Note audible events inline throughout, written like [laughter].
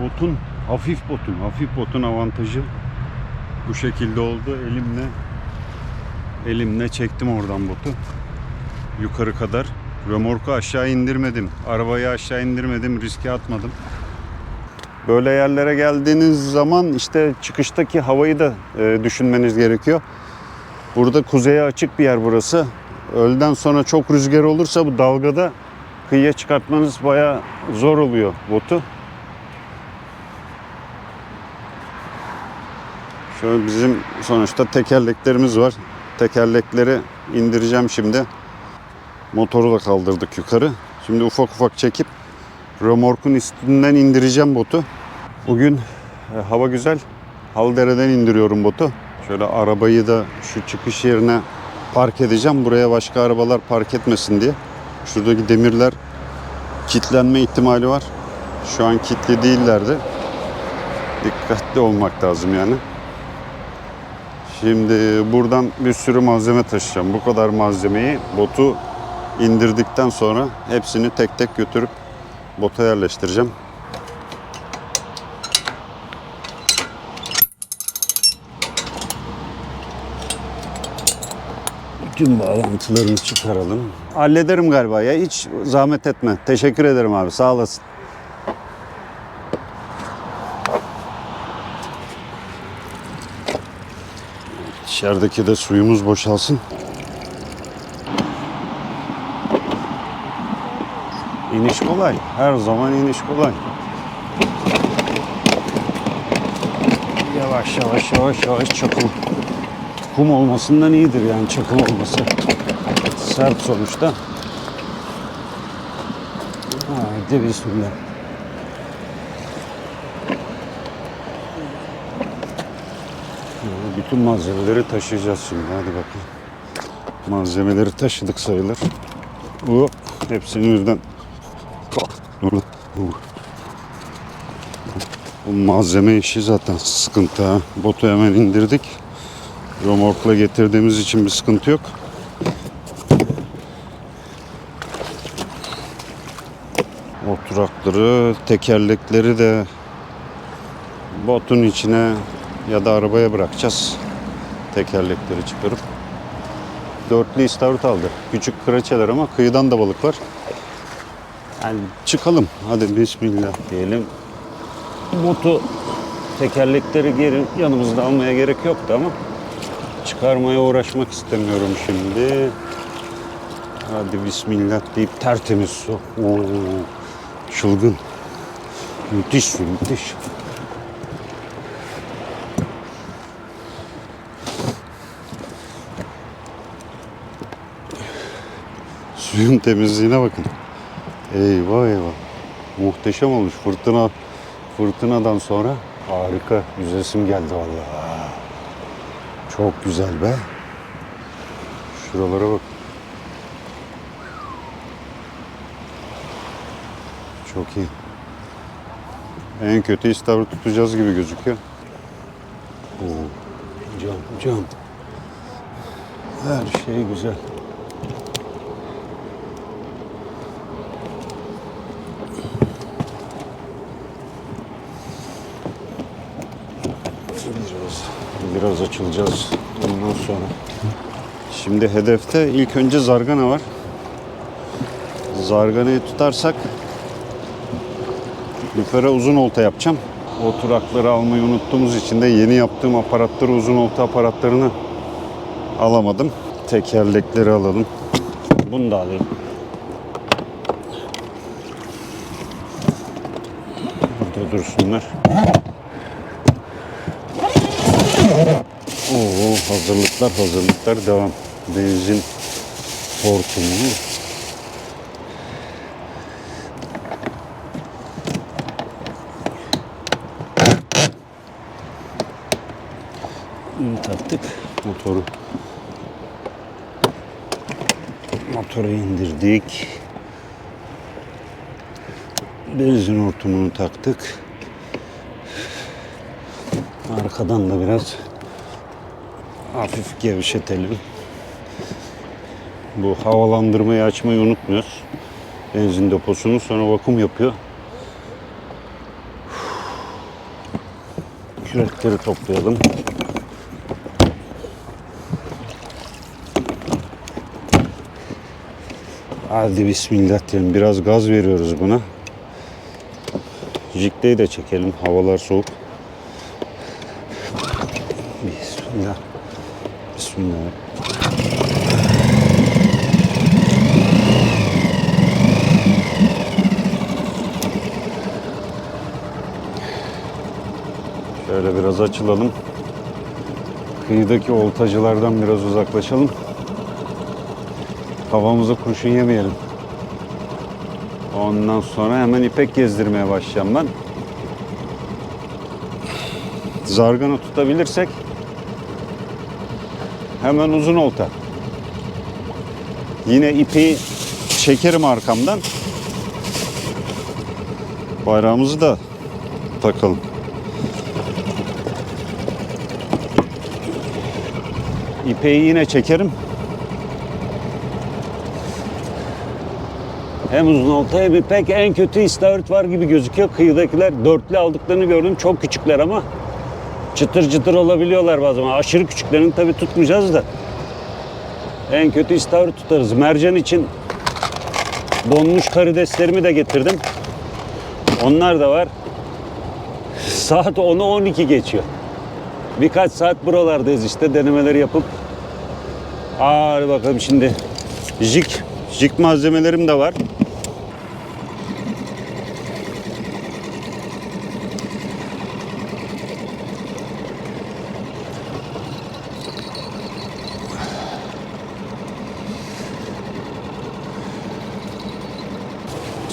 botun hafif botun hafif botun avantajı bu şekilde oldu. Elimle elimle çektim oradan botu yukarı kadar. Römorku aşağı indirmedim. Arabayı aşağı indirmedim. Riske atmadım. Böyle yerlere geldiğiniz zaman işte çıkıştaki havayı da e, düşünmeniz gerekiyor. Burada kuzeye açık bir yer burası. Öğleden sonra çok rüzgar olursa bu dalgada kıyıya çıkartmanız bayağı zor oluyor botu. Şöyle bizim sonuçta tekerleklerimiz var. Tekerlekleri indireceğim şimdi. Motoru da kaldırdık yukarı. Şimdi ufak ufak çekip römorkun üstünden indireceğim botu. Bugün e, hava güzel. Haldere'den indiriyorum botu. Şöyle arabayı da şu çıkış yerine park edeceğim. Buraya başka arabalar park etmesin diye. Şuradaki demirler kilitlenme ihtimali var. Şu an kilitli değillerdi. Dikkatli olmak lazım yani. Şimdi buradan bir sürü malzeme taşıyacağım. Bu kadar malzemeyi botu indirdikten sonra hepsini tek tek götürüp bota yerleştireceğim. Bütün bağlantılarını çıkaralım. Hallederim galiba ya. Hiç zahmet etme. Teşekkür ederim abi. Sağ olasın. Dışarıdaki de suyumuz boşalsın. İniş kolay. Her zaman iniş kolay. Yavaş yavaş yavaş yavaş çakıl. Kum olmasından iyidir yani çakıl olması. Sert sonuçta. Haydi bismillah. Bütün malzemeleri taşıyacağız şimdi. Hadi bakalım. Malzemeleri taşıdık sayılır. Hop, hepsini. Dur. Bu malzeme işi zaten sıkıntı ha. Botu hemen indirdik. Romorkla getirdiğimiz için bir sıkıntı yok. Oturakları, tekerlekleri de botun içine ya da arabaya bırakacağız. Tekerlekleri çıkarıp. Dörtlü istavrit aldı. Küçük kreçeler ama kıyıdan da balık var. Yani çıkalım. Hadi bismillah diyelim. Botu tekerlekleri geri yanımızda almaya gerek yoktu ama çıkarmaya uğraşmak istemiyorum şimdi. Hadi bismillah deyip tertemiz su. Oo, çılgın. Müthiş su, müthiş. Suyun temizliğine bakın. Eyvah eyvah. Muhteşem olmuş. Fırtına fırtınadan sonra harika. Yüzesim geldi vallahi. Çok güzel be. Şuralara bak. Çok iyi. En kötü istavrit tutacağız gibi gözüküyor. Oo, cam, cam. Her şey güzel. Biraz, açılacağız ondan sonra. Şimdi hedefte ilk önce zargana var. Zarganayı tutarsak lüfere uzun olta yapacağım. Oturakları almayı unuttuğumuz için de yeni yaptığım aparatları uzun olta aparatlarını alamadım. Tekerlekleri alalım. Bunu da alayım. Burada dursunlar. Oo, hazırlıklar hazırlıklar devam. Benzin hortumu. Taktık motoru. Motoru indirdik. Benzin hortumunu taktık. Arkadan da biraz hafif gevşetelim. Bu havalandırmayı açmayı unutmuyoruz. Benzin deposunu sonra vakum yapıyor. Kürekleri toplayalım. Hadi bismillah diyelim. Biraz gaz veriyoruz buna. Jikteyi de çekelim. Havalar soğuk. Bismillah. Bismillah. Şöyle biraz açılalım. Kıyıdaki oltacılardan biraz uzaklaşalım. Havamıza kurşun yemeyelim. Ondan sonra hemen ipek gezdirmeye başlayacağım ben. Zargana tutabilirsek hemen uzun olta. Yine ipi çekerim arkamdan. Bayrağımızı da takalım. İpeyi yine çekerim. Hem uzun olta hem ipek en kötü istavrit var gibi gözüküyor. Kıyıdakiler dörtlü aldıklarını gördüm. Çok küçükler ama çıtır çıtır olabiliyorlar bazen. Aşırı küçüklerini tabii tutmayacağız da. En kötü istavrit tutarız. Mercan için donmuş karideslerimi de getirdim. Onlar da var. Saat 10'u 12 geçiyor. Birkaç saat buralardayız işte denemeleri yapıp. Hadi bakalım şimdi. Jig, jig malzemelerim de var.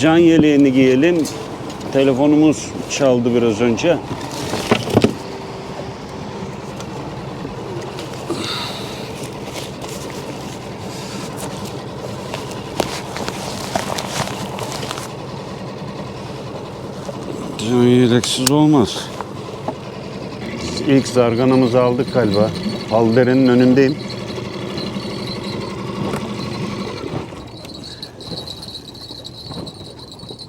Can yeleğini giyelim. Telefonumuz çaldı biraz önce. Can yeleksiz olmaz. İlk zarganamızı aldık galiba. Haldere'nin önündeyim.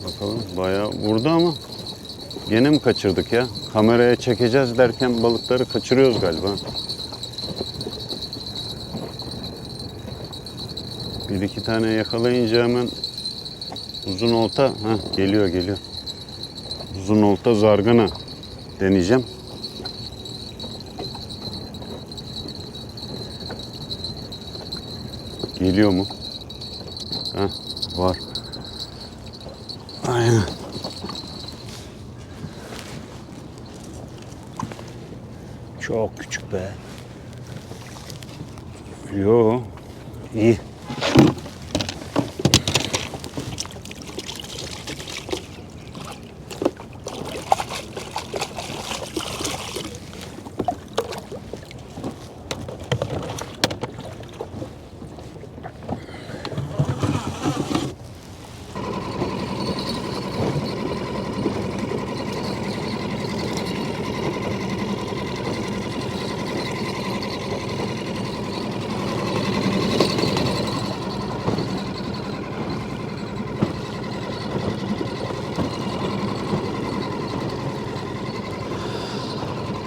Bakalım bayağı vurdu ama gene mi kaçırdık ya? Kameraya çekeceğiz derken balıkları kaçırıyoruz galiba. Bir iki tane yakalayınca hemen uzun olta ha geliyor geliyor. Uzun olta zargana deneyeceğim. Geliyor mu? Ha var. Aynen. Çok küçük be. Yo. iyi.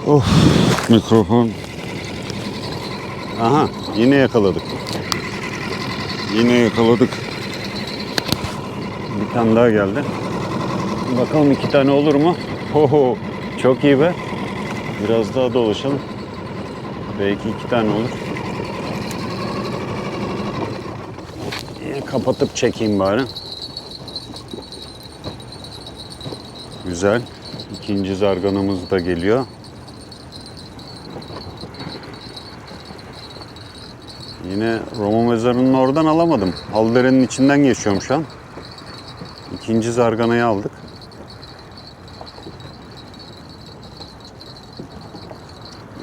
Of mikrofon. Aha yine yakaladık. Yine yakaladık. Bir tane daha geldi. Bakalım iki tane olur mu? Oho, çok iyi be. Biraz daha dolaşalım. Belki iki tane olur. Yine kapatıp çekeyim bari. Güzel. İkinci zarganamız da geliyor. Yine Roma mezarının oradan alamadım. Haldere'nin içinden geçiyorum şu an. İkinci zarganayı aldık.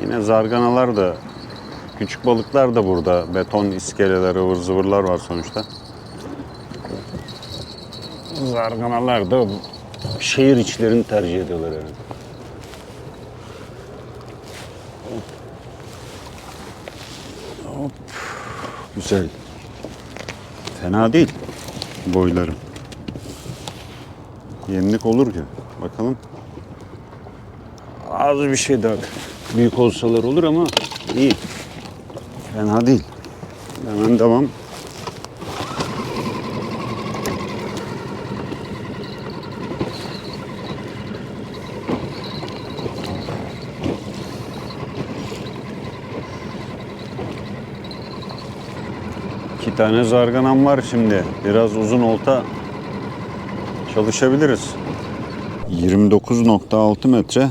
Yine zarganalar da, küçük balıklar da burada. Beton iskeleler, ıvır zıvırlar var sonuçta. Zarganalar da şehir içlerini tercih ediyorlar herhalde. Güzel. Fena değil boyları. Yemlik olur ki. Bakalım. Az bir şey daha büyük olsalar olur ama iyi. Fena değil. Hemen devam. İki tane zarganam var şimdi. Biraz uzun olta çalışabiliriz. 29.6 metre.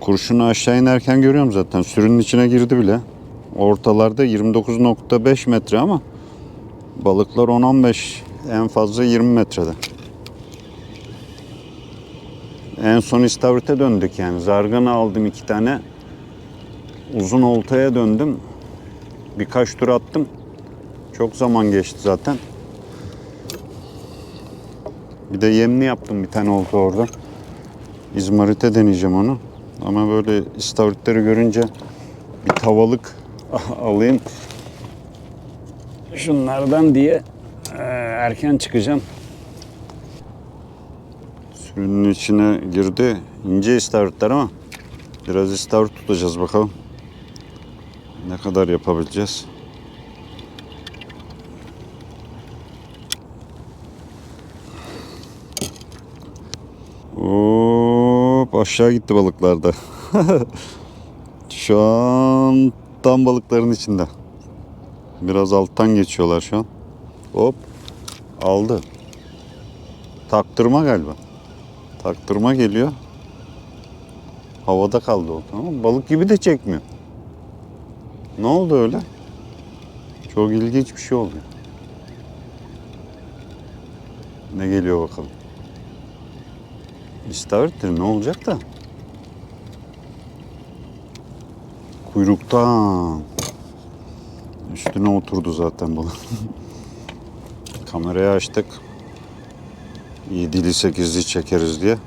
Kurşunu aşağı inerken görüyorum zaten. Sürünün içine girdi bile. Ortalarda 29.5 metre ama balıklar 10-15 en fazla 20 metrede. En son istavrite döndük yani. Zargana aldım iki tane. Uzun oltaya döndüm. Birkaç tur attım. Çok zaman geçti zaten. Bir de yemli yaptım bir tane olta orada. İzmarite deneyeceğim onu. Ama böyle istavritleri görünce bir tavalık [laughs] alayım. Şunlardan diye eee, erken çıkacağım. Sürünün içine girdi. İnce istavritler ama biraz istavrit tutacağız bakalım. Ne kadar yapabileceğiz? Hop aşağı gitti balıklar da. [laughs] şu an tam balıkların içinde. Biraz alttan geçiyorlar şu an. Hop aldı. Taktırma galiba. Taktırma geliyor. Havada kaldı o tamam? Balık gibi de çekmiyor. Ne oldu öyle? Çok ilginç bir şey oldu. Ne geliyor bakalım. İstavrittir ne olacak da? Kuyruktan. Üstüne oturdu zaten balık. [laughs] Kamerayı açtık. 7'li 8'li çekeriz diye.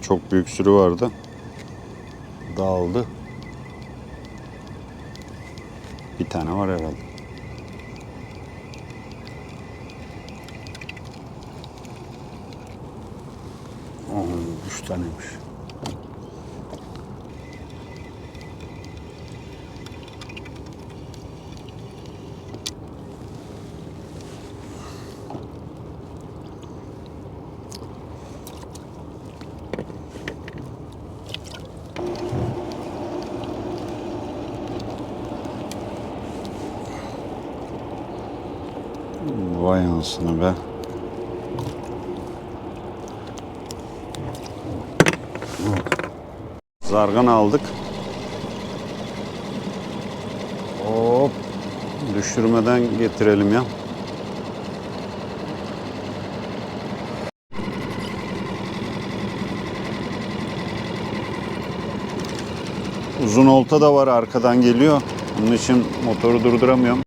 Çok büyük sürü vardı. Dağıldı. Bir tane var herhalde. Oo, üç taneymiş. Vay anasını be. Zargan aldık. Hop. Düşürmeden getirelim ya. Uzun olta da var arkadan geliyor. Onun için motoru durduramıyorum.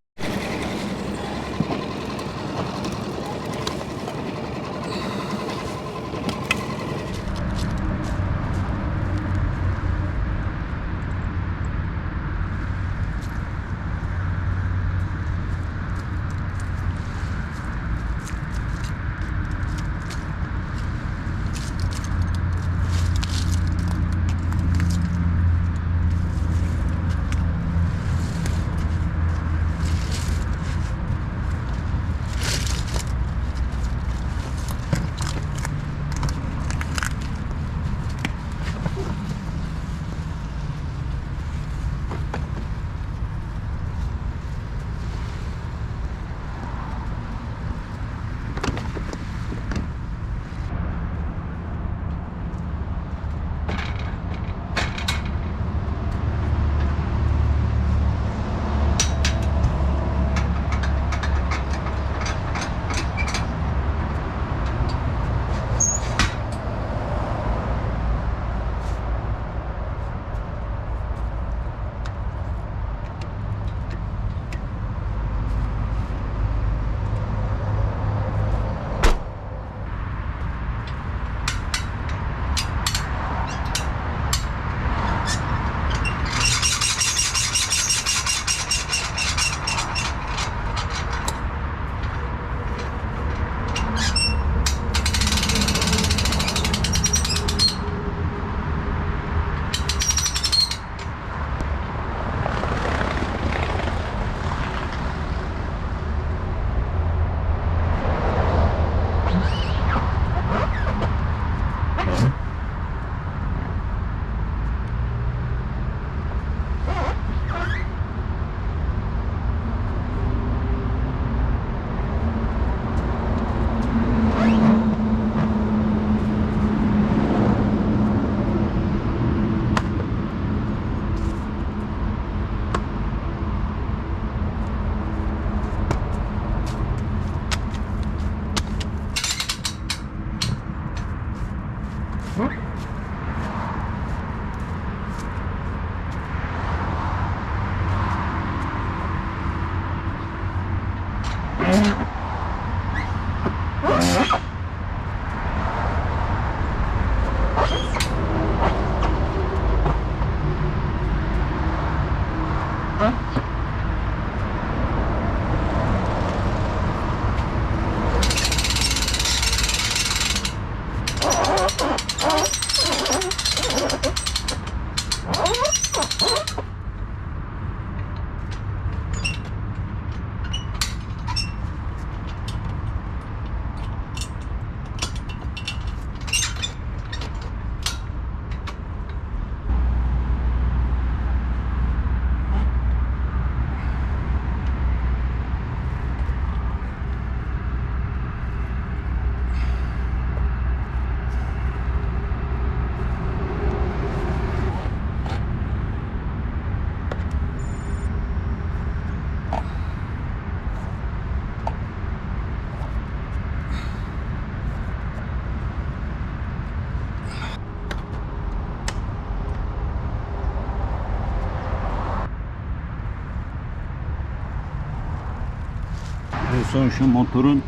En son şu motorun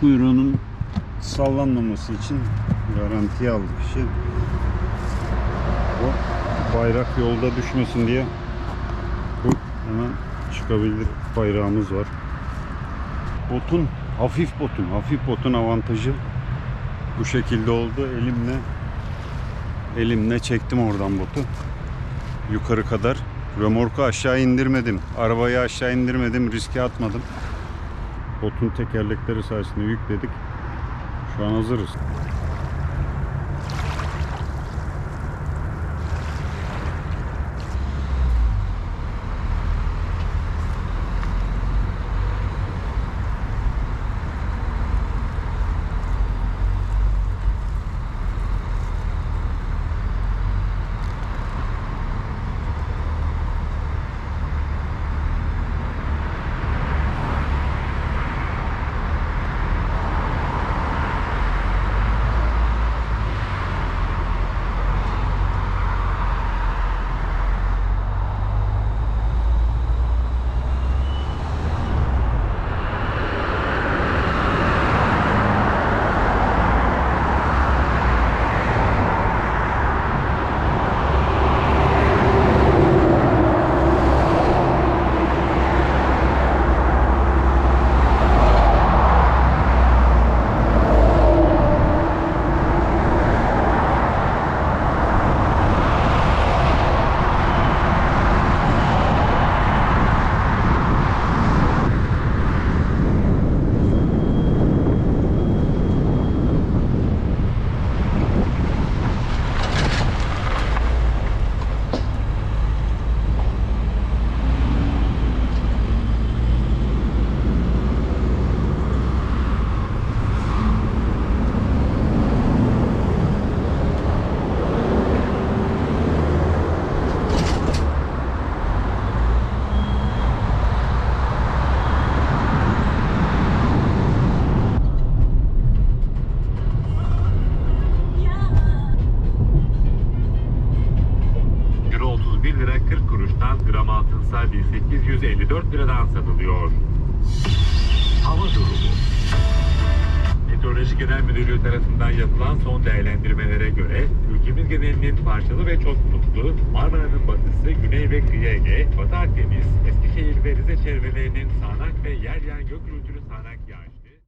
kuyruğunun sallanmaması için garantiye aldık işi. Bu bayrak yolda düşmesin diye bu hemen çıkabilir bayrağımız var. Botun hafif botun hafif botun avantajı bu şekilde oldu. Elimle elimle çektim oradan botu. Yukarı kadar. Römorku aşağı indirmedim. Arabayı aşağı indirmedim. Riske atmadım. Botun tekerlekleri sayesinde yükledik. Şu an hazırız. Çok gürültülü sağanak yağış.